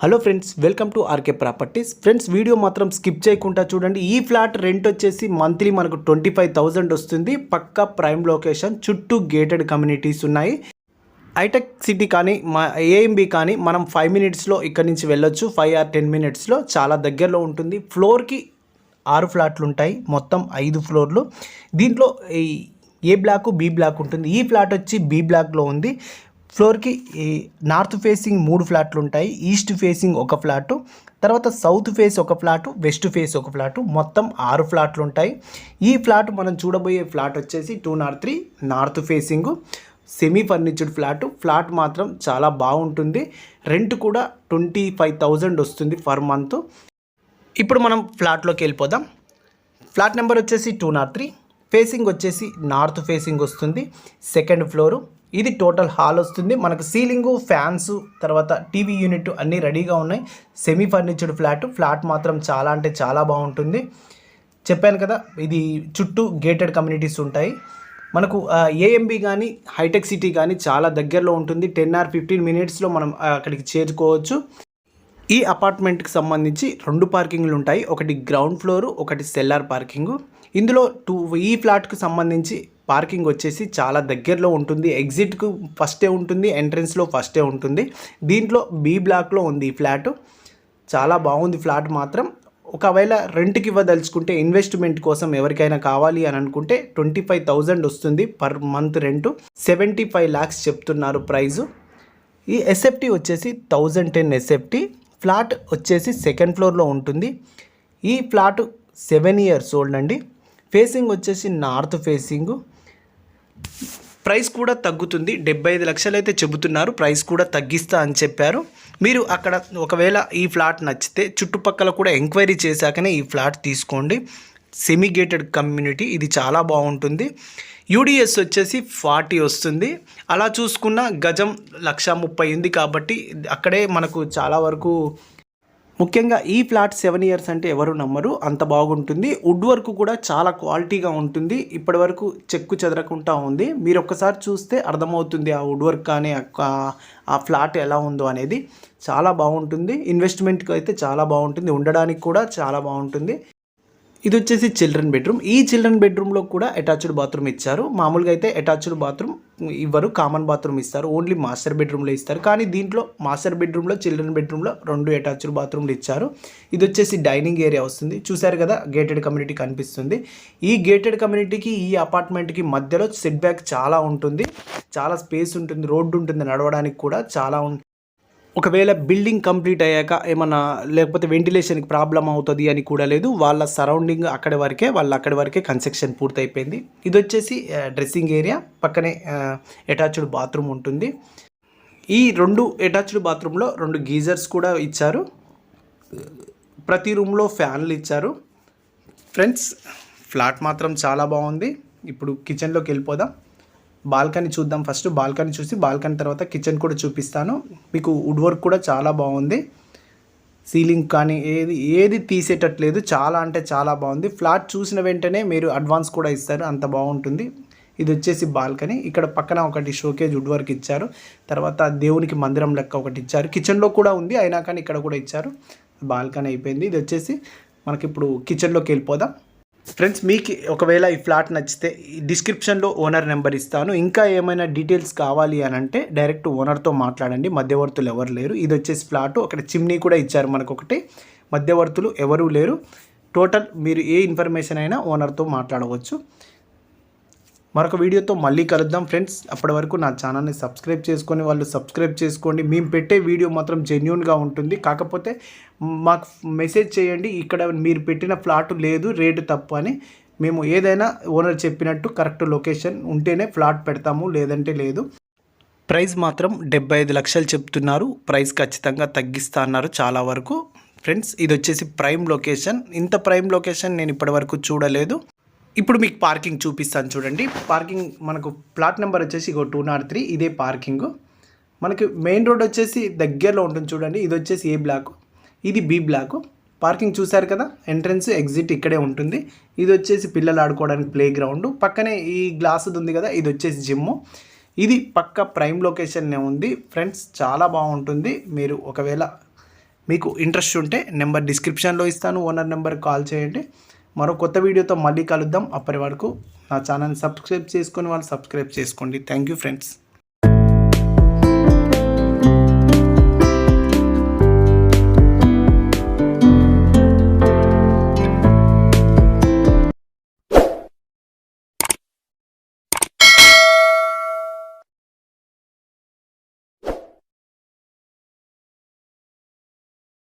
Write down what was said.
Hello friends welcome to R K properties friends video మాత్రం skip చేయకుండా చూడండి. ఈ ఫ్లాట్ రెంట్ వచ్చేసి మంత్లీ మనకు ట్వంటీ ఫైవ్ థౌజండ్ వస్తుంది. పక్కా ప్రైమ్ లొకేషన్ చుట్టూ గేటెడ్ కమ్యూనిటీస్ ఉన్నాయి. హైటెక్ సిటీ కానీ మా ఏఎంబి కానీ మనం ఫైవ్ మినిట్స్లో ఇక్కడ నుంచి వెళ్ళొచ్చు. ఫైవ్ ఆర్ టెన్ మినిట్స్లో చాలా దగ్గరలో ఉంటుంది. ఫ్లోర్కి ఆరు ఫ్లాట్లు ఉంటాయి. మొత్తం ఐదు ఫ్లోర్లు దీంట్లో ఈ ఏ బ్లాక్ బి బ్లాక్ ఉంటుంది. ఈ ఫ్లాట్ వచ్చి బి బ్లాక్లో ఉంది. ఫ్లోర్కి ఈ నార్త్ ఫేసింగ్ మూడు ఫ్లాట్లు ఉంటాయి. ఈస్ట్ ఫేసింగ్ ఒక ఫ్లాటు తర్వాత సౌత్ ఫేస్ ఒక ఫ్లాటు వెస్ట్ ఫేస్ ఒక ఫ్లాటు మొత్తం ఆరు ఫ్లాట్లు ఉంటాయి. ఈ ఫ్లాట్ మనం చూడబోయే ఫ్లాట్ వచ్చేసి two naught three north facing. Semi furnished flat flat మాత్రం చాలా బాగుంటుంది. రెంట్ కూడా ట్వంటీ ఫైవ్ థౌజండ్ వస్తుంది పర్ మంత్. ఇప్పుడు మనం ఫ్లాట్లోకి వెళ్ళిపోదాం. ఫ్లాట్ నెంబర్ వచ్చేసి టూ నాట్ త్రీ ఫేసింగ్ వచ్చేసి నార్త్ ఫేసింగ్ వస్తుంది. సెకండ్ ఫ్లోరు ఇది టోటల్ హాల్ వస్తుంది. మనకు సీలింగు ఫ్యాన్స్ తర్వాత టీవీ యూనిట్ అన్నీ రెడీగా ఉన్నాయి. Semi furnished flat. ఫ్లాట్ మాత్రం చాలా అంటే చాలా బాగుంటుంది. చెప్పాను కదా ఇది చుట్టూ గేటెడ్ కమ్యూనిటీస్ ఉంటాయి. మనకు ఏఎంబి కానీ హైటెక్ సిటీ కానీ చాలా దగ్గరలో ఉంటుంది. టెన్ ఆర్ ఫిఫ్టీన్ మినిట్స్లో మనం అక్కడికి చేరుకోవచ్చు. ఈ అపార్ట్మెంట్కి సంబంధించి రెండు పార్కింగ్లు ఉంటాయి. ఒకటి గ్రౌండ్ ఫ్లోరు ఒకటి సెల్లార్ పార్కింగ్. ఇందులో టూ ఈ ఫ్లాట్కు సంబంధించి పార్కింగ్ వచ్చేసి చాలా దగ్గరలో ఉంటుంది. ఎగ్జిట్కు ఫస్టే ఉంటుంది ఎంట్రన్స్లో ఫస్టే ఉంటుంది. దీంట్లో బి బ్లాక్లో ఉంది ఈ ఫ్లాట్. చాలా బాగుంది ఫ్లాట్ మాత్రం. ఒకవేళ రెంట్కి ఇవ్వదలుచుకుంటే ఇన్వెస్ట్మెంట్ కోసం ఎవరికైనా కావాలి అని అనుకుంటే ట్వంటీ ఫైవ్ థౌజండ్ వస్తుంది per month rent. Seventy five lakhs చెప్తున్నారు ప్రైజు. ఈ ఎస్ఎఫ్టీ వచ్చేసి thousand ten S F T. Flat వచ్చేసి సెకండ్ ఫ్లోర్లో ఉంటుంది. ఈ ఫ్లాట్ సెవెన్ ఇయర్స్ ఓల్డ్ అండి. ఫేసింగ్ వచ్చేసి నార్త్ ఫేసింగ్ ప్రైస్ కూడా తగ్గుతుంది. డెబ్బై ఐదు లక్షలు అయితే చెబుతున్నారు. ప్రైస్ కూడా తగ్గిస్తా అని చెప్పారు. మీరు అక్కడ ఒకవేళ ఈ ఫ్లాట్ నచ్చితే చుట్టుపక్కల కూడా ఎంక్వైరీ చేశాకనే ఈ ఫ్లాట్ తీసుకోండి. సెమీ గేటెడ్ కమ్యూనిటీ ఇది చాలా బాగుంటుంది. యూడిఎస్ వచ్చేసి ఫార్టీ వస్తుంది. అలా చూసుకున్న గజం లక్ష ముప్పై ఉంది కాబట్టి అక్కడే మనకు చాలా వరకు ముఖ్యంగా ఈ ఫ్లాట్ సెవెన్ ఇయర్స్ అంటే ఎవరు నమ్మరు అంత బాగుంటుంది. వుడ్ వర్క్ కూడా చాలా క్వాలిటీగా ఉంటుంది. ఇప్పటి వరకు చెక్కు చెదరకుండా ఉంది. మీరు ఒక్కసారి చూస్తే అర్థమవుతుంది ఆ వుడ్ వర్క్ కానీ ఆ- ఆ ఫ్లాట్ ఎలా ఉందో అనేది. చాలా బాగుంటుంది. ఇన్వెస్ట్మెంట్కి అయితే చాలా బాగుంటుంది. ఉండడానికి కూడా చాలా బాగుంటుంది. ఇది వచ్చేసి చిల్డ్రన్ బెడ్రూమ్. ఈ చిల్డ్రన్ బెడ్రూమ్లో కూడా అటాచ్డ్ బాత్రూమ్ ఇచ్చారు. మామూలుగా అయితే అటాచ్డ్ బాత్రూమ్ ఇవ్వరు కామన్ బాత్రూమ్ ఇస్తారు. ఓన్లీ మాస్టర్ బెడ్రూమ్లో ఇస్తారు. కానీ దీంట్లో మాస్టర్ బెడ్రూమ్లో చిల్డ్రన్ బెడ్రూమ్లో రెండు అటాచ్డ్ బాత్రూమ్లు ఇచ్చారు. ఇది వచ్చేసి డైనింగ్ ఏరియా వస్తుంది. చూశారు కదా గేటెడ్ కమ్యూనిటీ కనిపిస్తుంది. ఈ గేటెడ్ కమ్యూనిటీకి ఈ అపార్ట్మెంట్కి మధ్యలో సెట్ బ్యాక్ చాలా ఉంటుంది. చాలా స్పేస్ ఉంటుంది రోడ్డు ఉంటుంది నడవడానికి కూడా చాలా ఉం- ఒకవేళ బిల్డింగ్ కంప్లీట్ అయ్యాక ఏమన్నా లేకపోతే వెంటిలేషన్కి ప్రాబ్లం అవుతుంది అని కూడా లేదు. వాళ్ళ సరౌండింగ్ అక్కడి వరకే వాళ్ళ అక్కడి వరకే కన్స్ట్రక్షన్ పూర్తయిపోయింది. ఇది వచ్చేసి డ్రెస్సింగ్ ఏరియా. పక్కనే అటాచ్డ్ బాత్రూమ్ ఉంటుంది. ఈ రెండు అటాచ్డ్ బాత్రూంలో రెండు గీజర్స్ కూడా ఇచ్చారు. ప్రతి రూమ్లో ఫ్యాన్లు ఇచ్చారు. ఫ్రెండ్స్ ఫ్లాట్ మాత్రం చాలా బాగుంది. ఇప్పుడు కిచెన్లోకి వెళ్ళిపోదాం. బాల్కనీ చూద్దాం. ఫస్ట్ బాల్కనీ చూసి బాల్కనీ తర్వాత కిచెన్ కూడా చూపిస్తాను. మీకు వుడ్ వర్క్ కూడా చాలా బాగుంది. సీలింగ్ కానీ ఏది ఏది తీసేటట్లేదు. చాలా అంటే చాలా బాగుంది. ఫ్లాట్ చూసిన వెంటనే మీరు అడ్వాన్స్ కూడా ఇస్తారు. అంత బాగుంటుంది. ఇది వచ్చేసి బాల్కనీ. ఇక్కడ పక్కన ఒకటి షోకేజ్ వుడ్ వర్క్ ఇచ్చారు. తర్వాత దేవునికి మందిరం లెక్క ఒకటి ఇచ్చారు. కిచెన్లో కూడా ఉంది. అయినా కానీ ఇక్కడ కూడా ఇచ్చారు. బాల్కనీ అయిపోయింది. ఇది వచ్చేసి మనకి ఇప్పుడు కిచెన్లోకి వెళ్ళిపోదాం. ఫ్రెండ్స్ మీకు ఒకవేళ ఈ ఫ్లాట్ నచ్చితే ఈ డిస్క్రిప్షన్లో ఓనర్ నెంబర్ ఇస్తాను. ఇంకా ఏమైనా డీటెయిల్స్ కావాలి అని అంటే డైరెక్ట్ ఓనర్తో మాట్లాడండి. మధ్యవర్తులు ఎవరు లేరు. ఇది వచ్చేసి ఫ్లాట్. అక్కడ చిమ్నీ కూడా ఇచ్చారు మనకు ఒకటి మధ్యవర్తులు ఎవరూ లేరు. టోటల్ మీరు ఏ ఇన్ఫర్మేషన్ అయినా ఓనర్తో మాట్లాడవచ్చు. మరొక వీడియోతో మళ్ళీ కలుద్దాం ఫ్రెండ్స్. అప్పటి వరకు నా ఛానల్ని సబ్స్క్రైబ్ చేసుకొని వాళ్ళు సబ్స్క్రైబ్ చేసుకోండి. మేము పెట్టే వీడియో మాత్రం జెన్యున్గా ఉంటుంది. కాకపోతే మాకు మెసేజ్ చేయండి. ఇక్కడ మీరు పెట్టిన ఫ్లాట్ లేదు రేటు తప్పు అని మేము ఏదైనా ఓనర్ చెప్పినట్టు కరెక్ట్ లొకేషన్ ఉంటేనే ఫ్లాట్ పెడతాము లేదంటే లేదు. ప్రైస్ మాత్రం డెబ్బై ఐదు లక్షలు చెప్తున్నారు. ప్రైస్ ఖచ్చితంగా తగ్గిస్తా అన్నారు చాలా వరకు. ఫ్రెండ్స్ ఇది వచ్చేసి ప్రైమ్ లొకేషన్. ఇంత ప్రైమ్ లొకేషన్ నేను ఇప్పటివరకు చూడలేదు. ఇప్పుడు మీకు పార్కింగ్ చూపిస్తాను చూడండి. పార్కింగ్ మనకు ప్లాట్ నెంబర్ వచ్చేసి ఇగో టూ నాట్ త్రీ ఇదే పార్కింగ్. మనకి మెయిన్ రోడ్ వచ్చేసి దగ్గరలో ఉంటుంది చూడండి. ఇది వచ్చేసి ఏ బ్లాక్? ఇది బి బ్లాక్. పార్కింగ్ చూశారు కదా? ఎంట్రన్స్ ఎగ్జిట్ ఇక్కడే ఉంటుంది. ఇది వచ్చేసి పిల్లలు ఆడుకోవడానికి ప్లే గ్రౌండ్. పక్కనే ఈ గ్లాసుది ఉంది కదా? ఇది వచ్చేసి జిమ్ ఇది పక్క ప్రైమ్ లొకేషన్నే ఉంది. ఫ్రెండ్స్ చాలా బాగుంటుంది. మీరు ఒకవేళ మీకు ఇంట్రెస్ట్ ఉంటే నెంబర్ డిస్క్రిప్షన్లో ఇస్తాను. ఓనర్ నెంబర్ కాల్ చేయండి. మరో కొత్త వీడియోతో మళ్ళీ కలుద్దాం. అప్పటి వరకు నా ఛానల్ని సబ్స్క్రైబ్ చేసుకొని వాళ్ళు సబ్స్క్రైబ్ చేసుకోండి. Thank you friends